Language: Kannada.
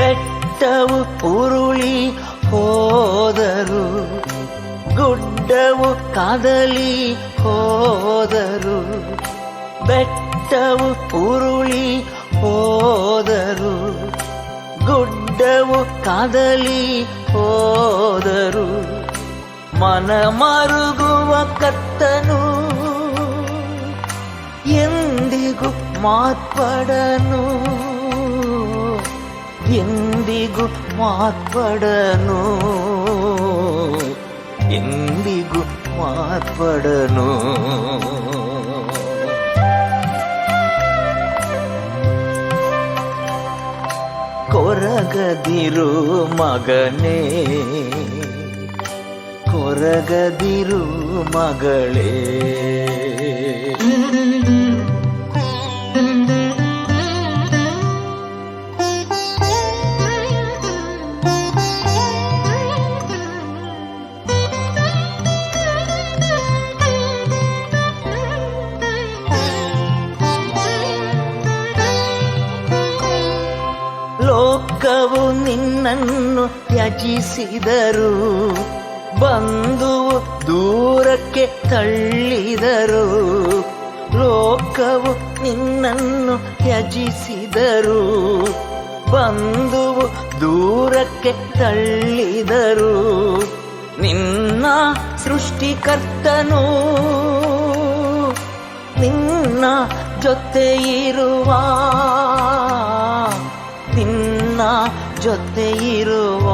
ಬೆಟ್ಟವು ಉರುಳಿ ಹೋದರು, ಗುಡ್ಡವು ಕದಲಿ ಹೋದರು, ಬೆಟ್ಟವು ಉರುಳಿ ಹೋದರು, ಗುಡ್ಡವು ಕದಲಿ ಹೋದರು. ಮನ ಮರುಗುವ ಕತ್ತನು, ಎಂದಿಗೂ ಮಾರ್ಪಡನು. ಎಂದಿಗೂ ಮಾತ್ಪಡನು ಎಂದಿಗೂ ಮಾತ್ಪಡನು ಕೊರಗದಿರು ಮಗನೇ ಕೊರಗದಿರು ಮಗಳೇ. ಲೋಕವು ನಿನ್ನನ್ನು ತ್ಯಜಿಸಿದರು. ಬಂಧುವು ದೂರಕ್ಕೆ ತಳ್ಳಿದರು. ಲೋಕವು ನಿನ್ನನ್ನು ತ್ಯಜಿಸಿದರು. ಬಂಧುವು ದೂರಕ್ಕೆ ತಳ್ಳಿದರು. ನಿನ್ನ ಸೃಷ್ಟಿಕರ್ತನು ನಿನ್ನ ಜೊತೆ ಇರುವ ಜೊತೆ ಇರುವ